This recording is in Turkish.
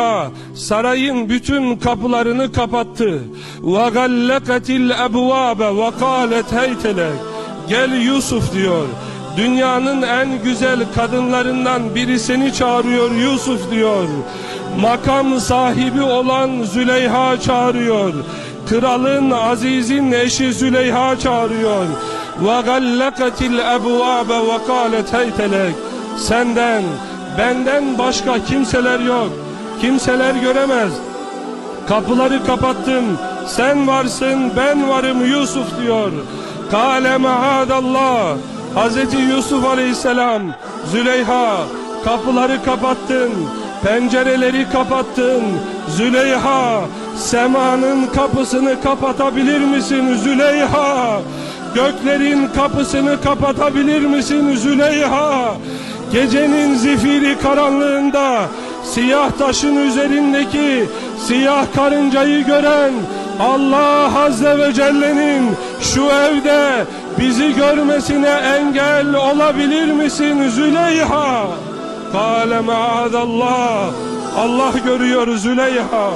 Züleyha sarayın bütün kapılarını kapattı. Ve gallekatil ebvabe ve kalet heytelek. Gel Yusuf diyor. Dünyanın en güzel kadınlarından biri seni çağırıyor Yusuf diyor. Makam sahibi olan Züleyha çağırıyor. Kralın, azizin eşi Züleyha çağırıyor. Ve gallekatil ebvabe ve kalet heytelek. Senden, benden başka kimseler yok. Kimseler göremez. Kapıları kapattım. Sen varsın, ben varım Yusuf diyor. Kale maadallah. Hazreti Yusuf Aleyhisselam, Züleyha kapıları kapattın. Pencereleri kapattın. Züleyha semanın kapısını kapatabilir misin Züleyha? Göklerin kapısını kapatabilir misin Züleyha? Gecenin zifiri karanlığında siyah taşın üzerindeki siyah karıncayı gören Allah Azze ve Celle'nin şu evde bizi görmesine engel olabilir misin Züleyha? Kale maadallah Allah görüyor Züleyha